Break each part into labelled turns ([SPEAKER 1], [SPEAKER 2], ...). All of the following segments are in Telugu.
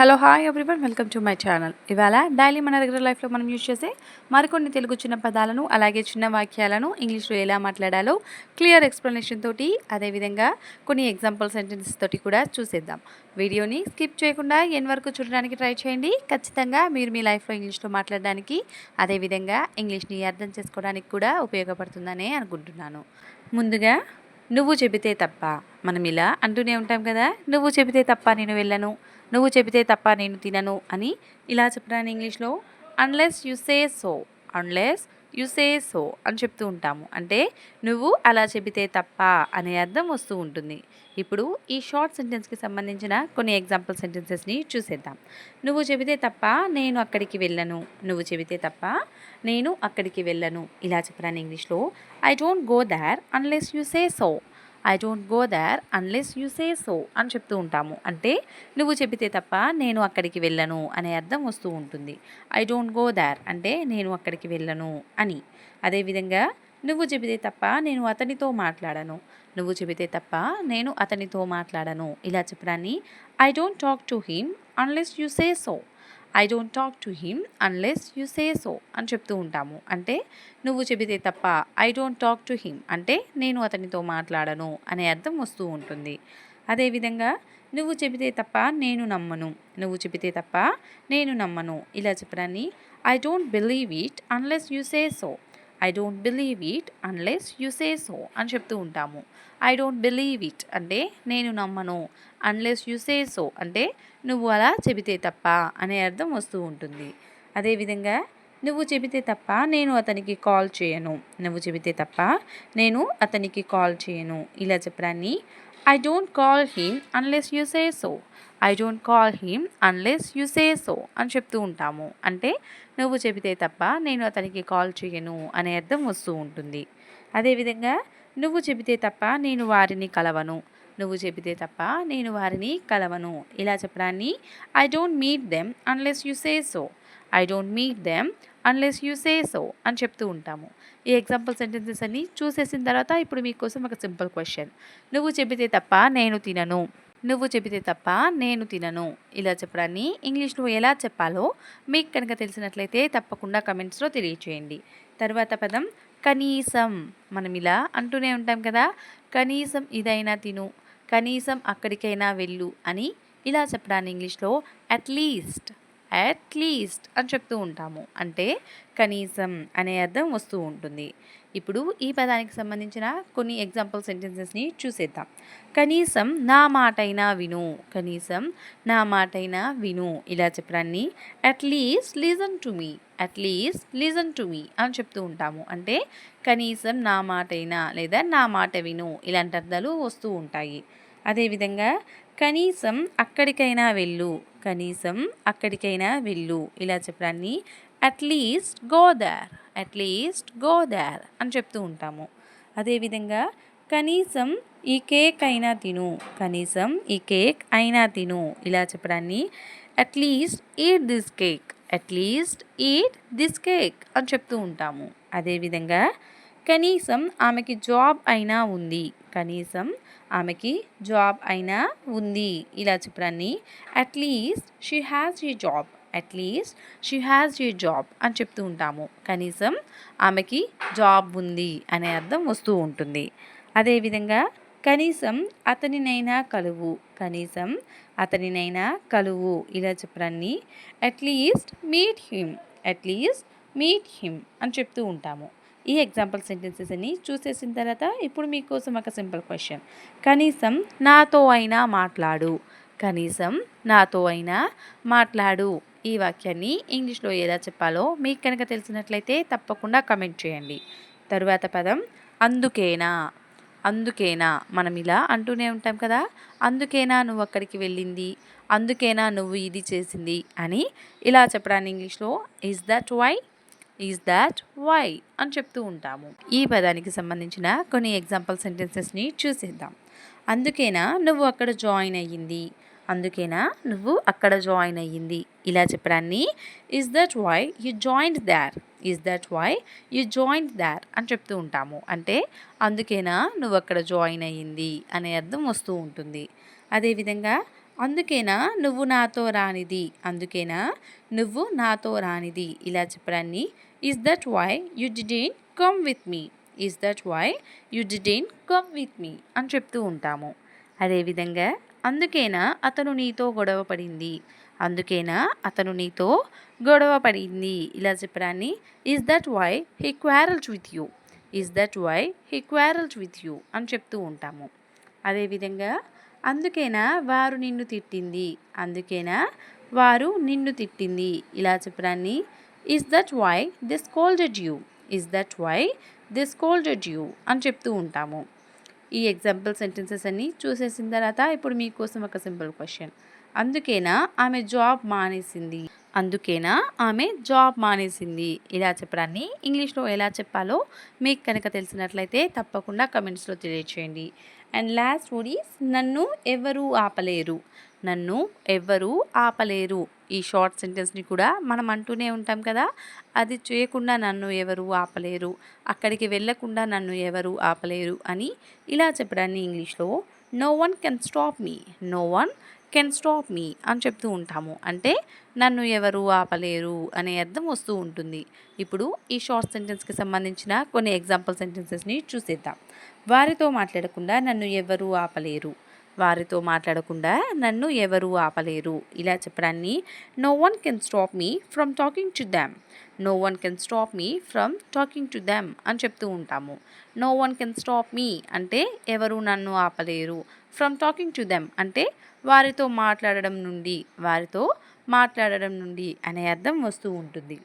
[SPEAKER 1] Hello hi everyone welcome to my channel ఇవాళ డైలీ మన రెగ్యులర్ లైఫ్లో మనం యూజ్ చేసే మరికొన్ని తెలుగు చిన్న పదాలను అలాగే చిన్న వాక్యాలను ఇంగ్లీష్లో ఎలా మాట్లాడాలో క్లియర్ ఎక్స్ప్లెనేషన్ తోటి అదేవిధంగా కొన్ని ఎగ్జాంపుల్ సెంటెన్సెస్ తోటి కూడా చూసేద్దాం. వీడియోని స్కిప్ చేయకుండా ఎన్ వరకు చూడడానికి ట్రై చేయండి. ఖచ్చితంగా మీరు మీ లైఫ్లో ఇంగ్లీష్లో మాట్లాడడానికి అదేవిధంగా ఇంగ్లీష్ని అర్థం చేసుకోవడానికి కూడా ఉపయోగపడుతుందనే అనుకుంటున్నాను. ముందుగా నువ్వు చెబితే తప్ప మనం ఇలా అంటూనే ఉంటాం కదా? నువ్వు చెబితే తప్ప నేను వెళ్ళను. నువ్వు చెబితే తప్ప నేను తినను అని ఇలా చెప్పడాను ఇంగ్లీష్లో unless you say so unless you say so అని చెప్తూ ఉంటాము. అంటే నువ్వు అలా చెబితే తప్ప అనే అర్థం వస్తూ ఉంటుంది. ఇప్పుడు ఈ షార్ట్ సెంటెన్స్కి సంబంధించిన కొన్ని ఎగ్జాంపుల్ సెంటెన్సెస్ని చూసేద్దాం. నువ్వు చెబితే తప్ప నేను అక్కడికి వెళ్ళను నువ్వు చెబితే తప్ప నేను అక్కడికి వెళ్ళను ఇలా చెప్పడాను ఇంగ్లీష్లో I don't go there unless you say so I don't go there unless you say so అని చెప్తూ ఉంటాము. అంటే నువ్వు చెబితే తప్ప నేను అక్కడికి వెళ్ళను అనే అర్థం వస్తూ ఉంటుంది. ఐ డోంట్ గో దర్ అంటే నేను అక్కడికి వెళ్ళను అని. అదేవిధంగా నువ్వు చెబితే తప్ప నేను అతనితో మాట్లాడను. నువ్వు చెబితే తప్ప నేను అతనితో మాట్లాడను. ఇలా చెప్పడాన్ని I don't talk to him unless you say so I don't talk to him unless you say so అని చెప్తూ ఉంటాము. అంటే నువ్వు చెబితే తప్ప I don't talk to him అంటే నేను అతనితో మాట్లాడను అనే అర్థం వస్తూ ఉంటుంది. అదేవిధంగా నువ్వు చెబితే తప్ప నేను నమ్మను. నువ్వు చెబితే తప్ప నేను నమ్మను. ఇలా చెప్పడాన్ని I don't believe it unless you say so I don't believe it unless you say so అని చెప్తూ ఉంటాము. ఐ డోంట్ బిలీవ్ ఇట్ అంటే నేను నమ్మను. అన్లెస్ యు సే సో అంటే నువ్వు అలా చెబితే తప్ప అనే అర్థం వస్తూ ఉంటుంది. అదేవిధంగా నువ్వు చెబితే తప్ప నేను అతనికి కాల్ చేయను. నువ్వు చెబితే తప్ప నేను అతనికి కాల్ చేయను. ఇలా చెప్పడాన్ని I don't call him unless you say so I don't call him unless you say so అని చెప్తూ ఉంటాము. అంటే నువ్వు చెబితే తప్ప నేను అతనికి కాల్ చేయను అనే అర్థం వస్తూ ఉంటుంది. అదేవిధంగా నువ్వు చెబితే తప్ప నేను వారిని కలవను. నువ్వు చెబితే తప్ప నేను వారిని కలవను. ఇలా చెప్పడాన్ని I don't meet them unless you say so I don't meet them unless you say so అని చెప్తూ ఉంటాము. ఈ ఎగ్జాంపుల్ సెంటెన్సెస్ అన్ని చూసేసిన తర్వాత ఇప్పుడు మీకోసం ఒక సింపుల్ క్వశ్చన్ నువ్వు చెబితే తప్ప నేను తినను. నువ్వు చెబితే తప్ప నేను తినను. ఇలా చెప్పడాన్ని ఇంగ్లీష్లో ఎలా చెప్పాలో మీకు కనుక తెలిసినట్లయితే తప్పకుండా కమెంట్స్లో తెలియచేయండి. తర్వాత పదం కనీసం. మనం ఇలా అంటూనే ఉంటాం కదా. కనీసం ఇదైనా తిను. కనీసం అక్కడికైనా వెళ్ళు అని ఇలా చెప్పడాన్ని ఇంగ్లీష్లో అట్లీస్ట్ అట్లీస్ట్ అని చెప్తూ ఉంటాము. అంటే కనీసం అనే అర్థం వస్తూ ఉంటుంది. ఇప్పుడు ఈ పదానికి సంబంధించిన కొన్ని ఎగ్జాంపుల్ సెంటెన్సెస్ని చూసేద్దాం. కనీసం నా మాటైనా విను. కనీసం నా మాటైనా విను. ఇలా చెప్పడాన్ని at least listen to me at least listen to me అని చెప్తూ ఉంటాము. అంటే కనీసం నా మాటైనా లేదా నా మాట విను. ఇలాంటి అర్థాలు వస్తూ ఉంటాయి. అదేవిధంగా కనీసం అక్కడికైనా వెళ్ళు కనీసం అక్కడికైనా వెళ్ళు. ఇలా చెప్పడాన్ని at least go there at least go there అని చెప్తూ ఉంటాము. అదేవిధంగా కనీసం ఈ కేక్ అయినా తిను కనీసం ఈ కేక్ అయినా తిను ఇలా చెప్పడాన్ని at least eat this cake at least eat this cake అని చెప్తూ ఉంటాము. అదేవిధంగా కనీసం ఆమెకి జాబ్ అయినా ఉంది. కనీసం ఆమెకి జాబ్ అయినా ఉంది. ఇలా చెప్పడాన్ని. At least she has a job at least she has a job అని చెప్తూ ఉంటాము. కనీసం ఆమెకి జాబ్ ఉంది అనే అర్థం వస్తూ ఉంటుంది. అదేవిధంగా కనీసం అతనినైనా కలువు. కనీసం అతనినైనా కలువు. ఇలా చెప్పడాన్ని. At least meet him at least meet him అని చెప్తూ ఉంటాము. ఈ ఎగ్జాంపుల్ సెంటెన్సెస్ అని చూసేసిన తర్వాత ఇప్పుడు మీకోసం ఒక సింపుల్ క్వశ్చన్. కనీసం నాతో అయినా మాట్లాడు. కనీసం నాతో అయినా మాట్లాడు. ఈ వాక్యాన్ని ఇంగ్లీష్లో ఎలా చెప్పాలో మీకు కనుక తెలిసినట్లయితే తప్పకుండా కమెంట్ చేయండి. తరువాత పదం అందుకేనా? అందుకేనా? మనం ఇలా అంటూనే ఉంటాం కదా. అందుకేనా నువ్వు అక్కడికి వెళ్ళింది? అందుకేనా నువ్వు ఇది చేసింది? అని ఇలా చెప్పడాన్ని ఇంగ్లీష్లో is that why is that why అని చెప్తూ ఉంటాము. ఈ పదానికి సంబంధించిన కొన్ని ఎగ్జాంపుల్ సెంటెన్సెస్ని చూసేద్దాం. అందుకేనా నువ్వు అక్కడ జాయిన్ అయ్యింది? అందుకేనా నువ్వు అక్కడ జాయిన్ అయ్యింది? ఇలా చెప్పడాన్ని is that why you joined there is that why you joined there అని చెప్తూ ఉంటాము. అంటే అందుకేనా నువ్వు అక్కడ జాయిన్ అయ్యింది? అనే అర్థం వస్తూ ఉంటుంది. అదేవిధంగా అందుకేనా నువ్వు నాతో రానిది? అందుకేనా నువ్వు నాతో రానిది. ఇలా చెప్పడాన్ని is that why you didn't come with me is that why you didn't come with me అని చెప్తూ ఉంటాము. అదేవిధంగా అందుకేనా అతను నీతో గొడవ పడింది? అందుకేనా అతను నీతో గొడవ పడింది? ఇలా చెప్పడాన్ని is that why he quarrels with you is that why he quarrels with you అని చెప్తూ ఉంటాము. అదేవిధంగా అందుకేనా వారు నిన్ను తిట్టింది? అందుకేనా వారు నిన్ను తిట్టింది. ఇలా చెప్పడాన్ని is that why this scolded you is that why this scolded you అని చెప్తూ ఉంటాము. ఈ ఎగ్జాంపుల్ సెంటెన్సెస్ అన్నీ చూసేసిన తర్వాత ఇప్పుడు మీకోసం ఒక సింపుల్ క్వశ్చన్ అందుకేనా ఆమె జాబ్ మానేసింది? అందుకేనా ఆమె జాబ్ మానేసింది? ఇలా చెప్పడాన్ని ఇంగ్లీష్లో ఎలా చెప్పాలో మీకు కనుక తెలిసినట్లయితే తప్పకుండా కమెంట్స్లో తెలియచేయండి. అండ్ లాస్ట్ వర్డ్ నన్ను ఎవరు ఆపలేరు. నన్ను ఎవ్వరూ ఆపలేరు. ఈ షార్ట్ సెంటెన్స్ని కూడా మనం అంటూనే ఉంటాం కదా. అది చేయకుండా నన్ను ఎవరు ఆపలేరు. అక్కడికి వెళ్ళకుండా నన్ను ఎవరు ఆపలేరు అని ఇలా చెప్పడాన్ని ఇంగ్లీష్లో no one can stop me no one can stop me అని చెప్తూ ఉంటాము. అంటే నన్ను ఎవరు ఆపలేరు అనే అర్థం వస్తూ ఉంటుంది. ఇప్పుడు ఈ షార్ట్ సెంటెన్స్కి సంబంధించిన కొన్ని ఎగ్జాంపుల్ సెంటెన్సెస్ని చూసేద్దాం. వారితో మాట్లాడకుండా నన్ను ఎవరు ఆపలేరు. వారితో మాట్లాడకుండా నన్ను ఎవరు ఆపలేరు. ఇలా చెప్పడాన్ని no one can stop me from talking to them no one can stop me from talking to them అని చెప్తూ ఉంటాము. No one can stop me అంటే ఎవరు నన్ను ఆపలేరు. ఫ్రమ్ టాకింగ్ టు దెమ్ అంటే వారితో మాట్లాడడం నుండి వారితో మాట్లాడడం నుండి అనే అర్థం వస్తూ ఉంటుంది.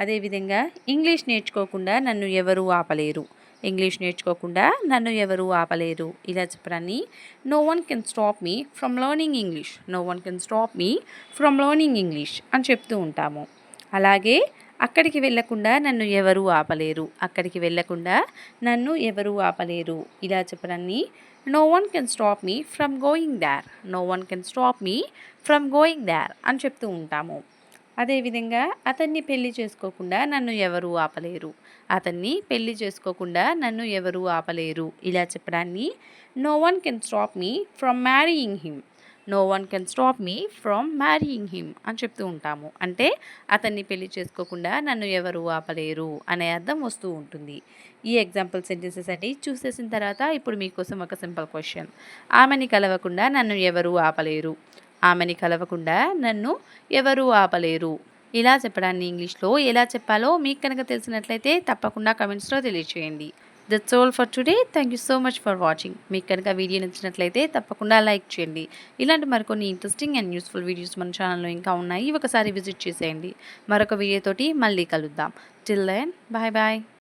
[SPEAKER 1] అదేవిధంగా ఇంగ్లీష్ నేర్చుకోకుండా నన్ను ఎవరూ ఆపలేరు. ఇంగ్లీష్ నేర్చుకోకుండా నన్ను ఎవరు ఆపలేరు. ఇలా చెప్పడాన్ని no one can stop me from learning English no one can stop me from learning English అని చెప్తూ ఉంటాము. అలాగే అక్కడికి వెళ్ళకుండా నన్ను ఎవరు ఆపలేరు. అక్కడికి వెళ్ళకుండా నన్ను ఎవరు ఆపలేరు. ఇలా చెప్పడాన్ని no one can stop me from going there no one can stop me from going there అని చెప్తూ ఉంటాము. అదేవిధంగా అతన్ని పెళ్ళి చేసుకోకుండా నన్ను ఎవరు ఆపలేరు. అతన్ని పెళ్ళి చేసుకోకుండా నన్ను ఎవరు ఆపలేరు. ఇలా చెప్పడాన్ని no one can stop me from marrying him no one can stop me from marrying him అని చెప్తూ ఉంటాము. అంటే అతన్ని పెళ్ళి చేసుకోకుండా నన్ను ఎవరు ఆపలేరు అనే అర్థం వస్తూ ఉంటుంది. ఈ ఎగ్జాంపుల్ సెంటెన్సెస్ అన్ని చూసేసిన తర్వాత ఇప్పుడు మీకోసం ఒక సింపుల్ క్వశ్చన్ ఆమెని కలవకుండా నన్ను ఎవరు ఆపలేరు. ఆమెని కలవకుండా నన్ను ఎవరూ ఆపలేరు. ఇలా చెప్పడాన్ని ఇంగ్లీష్లో ఎలా చెప్పాలో మీకు కనుక తెలిసినట్లయితే తప్పకుండా కమెంట్స్లో తెలియచేయండి. That's all for today thank you so much for watching మీకు కనుక వీడియో నచ్చినట్లయితే తప్పకుండా లైక్ చేయండి. ఇలాంటి మరికొన్ని ఇంట్రెస్టింగ్ అండ్ యూస్ఫుల్ వీడియోస్ మన ఛానల్లో ఇంకా ఉన్నాయి. ఒకసారి విజిట్ చేసేయండి. మరొక వీడియోతోటి మళ్ళీ కలుద్దాం. Till then bye bye